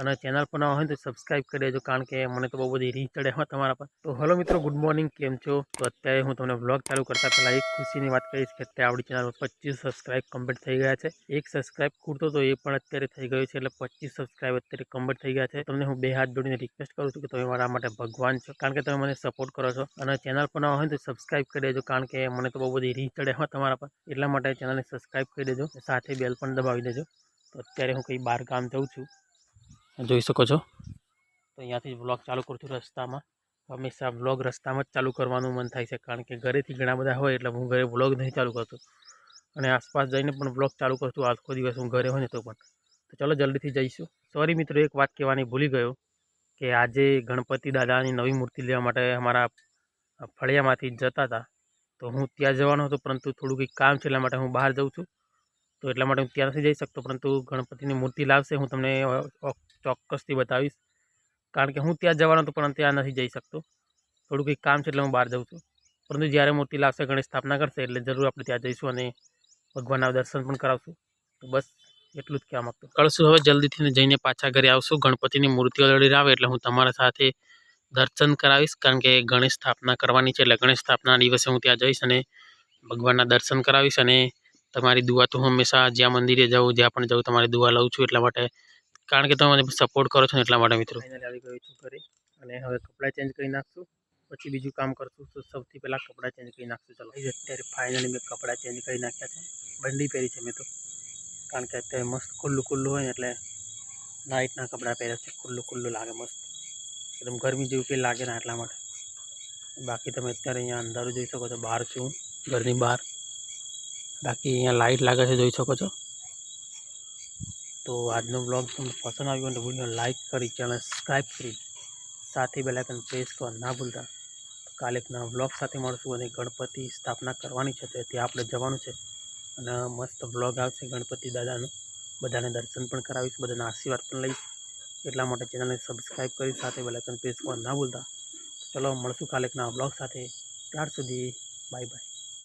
અને ચેનલ પર ના હોય તો સબસ્ક્રાઈબ કરી દેજો, કારણ કે મને તો બહુ બધી રીચ ચડે હોય તમારા પર. તો હલો મિત્રો ગુડ મોર્નિંગ કેમ છો? તો અત્યારે હું તમને વ્લોગ ચાલુ કરતા પહેલાં એક ખુશીની વાત કરીશ કે અત્યારે આપણી ચેનલ પર પચીસ સબસ્ક્રાઇબ કમ્પ્લીટ થઈ ગયા છે. એક સબસ્ક્રાઇબ ખૂટતો તો એ પણ અત્યારે થઈ ગયો છે, એટલે પચીસ સબસ્ક્રાઇબ અત્યારે કમ્પ્લીટ થઈ ગયા છે. તમને હું બે હાથ જોડીને રિક્વેસ્ટ કરું છું કે તમે મારા માટે ભગવાન છો, કારણ કે તમે મને સપોર્ટ કરો છો. અને ચેનલ પર ના હોય તો સબસ્ક્રાઇબ કરી દેજો, કારણ કે મને તો બહુ બધી રીચ ચડે હોય તમારા પર. એટલા માટે ચેનલને સબસ્ક્રાઈબ કરી દેજો, સાથે બેલ પણ દબાવી દેજો. તો અત્યારે હું કંઈ બહાર કામ જાઉં છું. જોઈ શકો છો. તો અહીંયાથી જ બ્લોગ ચાલુ કરું છું રસ્તામાં. હંમેશા બ્લોગ રસ્તામાં જ ચાલુ કરવાનું મન થાય છે, કારણ કે ઘરેથી ઘણા બધા હોય એટલે હું ઘરે વ્લોગ નહીં ચાલુ કરતો. અને આસપાસ જઈને પણ બ્લોગ ચાલુ કરું છું, આખો દિવસ હું ઘરે હોય ને તો પણ. તો ચલો જલ્દીથી જઈશું. સોરી મિત્રો, એક વાત કહેવાની ભૂલી ગયો કે આજે ગણપતિ દાદાની નવી મૂર્તિ લેવા માટે અમારા ફળિયામાંથી જતા હતા. તો હું ત્યાં જવાનો હતો, પરંતુ થોડું કંઈક કામ છે એટલા માટે હું બહાર જઉં છું. તો એટલા માટે હું ત્યાં નથી જઈ શકતો, પરંતુ ગણપતિની મૂર્તિ લાવશે, હું તમને ચોક્કસથી બતાવીશ. કારણ કે હું ત્યાં જવાનો હતો, પણ ત્યાં નથી જઈ શકતો. થોડું કંઈક કામ છે એટલે હું બહાર જાઉં છું. પરંતુ જ્યારે મૂર્તિ લાવશે, ગણેશ સ્થાપના કરશે, એટલે જરૂર આપણે ત્યાં જઈશું અને ભગવાનના દર્શન પણ કરાવશું. તો બસ, એટલું જ કહેવા માગતો. કરશું હવે જલ્દીથી જઈને પાછા ઘરે આવશું. ગણપતિની મૂર્તિ ઓલરેડી આવે એટલે હું તમારા સાથે દર્શન કરાવીશ. કારણ કે ગણેશ સ્થાપના કરવાની છે એટલે ગણેશ સ્થાપના દિવસે હું ત્યાં જઈશ અને ભગવાનના દર્શન કરાવીશ. અને તમારી દુઆ તો હંમેશા જ્યાં મંદિરે જાઉં, જ્યાં પણ જાઉં, તમારી દુઆ લઉં છું એટલા માટે કારણ કે તમે મને સપોર્ટ કરો છો ને એટલા માટે મિત્રો. આવી ગયું છું ઘરે. અને હવે કપડાં ચેન્જ કરી નાખશું. પછી બીજું કામ કરશું તો સૌથી પહેલાં કપડાં ચેન્જ કરી નાખશું. ચાલો. એ અત્યારે ફાઇનલી મેં કપડાં ચેન્જ કરી નાખ્યા છે. બંડી પહેરી છે મેં તો. કારણ કે અત્યારે મસ્ત ખુલ્લું ખુલ્લું હોય ને એટલે નાઇટના કપડાં પહેર્યા છે. ખુલ્લું ખુલ્લું લાગે મસ્ત. એકદમ ગરમી જેવું કંઈ લાગે ના એટલા માટે. બાકી તમે અત્યારે અહીંયા અંધારું જોઈ શકો છો. બહાર છું. ઘરની બહાર. બાકી અહીંયા લાઇટ લાગે છે જોઈ શકો છો. તો આજનો બ્લોગ તમને પસંદ આવ્યો તો વીડિયો લાઇક કરી ચેનલ સબસ્ક્રાઈબ કરી, સાથે બેલાઇકન પ્રેસ કરવા ના ભૂલતા. કાલે એક બ્લોગ સાથે મળશું અને ગણપતિ સ્થાપના કરવાની છે, તો ત્યાં આપણે જવાનું છે. અને મસ્ત બ્લોગ આવશે ગણપતિ દાદાનો. બધાને દર્શન પણ કરાવીશ, બધાના આશીર્વાદ પણ લઈશ. એટલા માટે ચેનલને સબસ્ક્રાઈબ કરી, સાથે બેલાઇકન પ્રેસ કરવા ના ભૂલતા. ચલો મળશું કાલે એક બ્લોગ સાથે. ત્યાર સુધી બાય બાય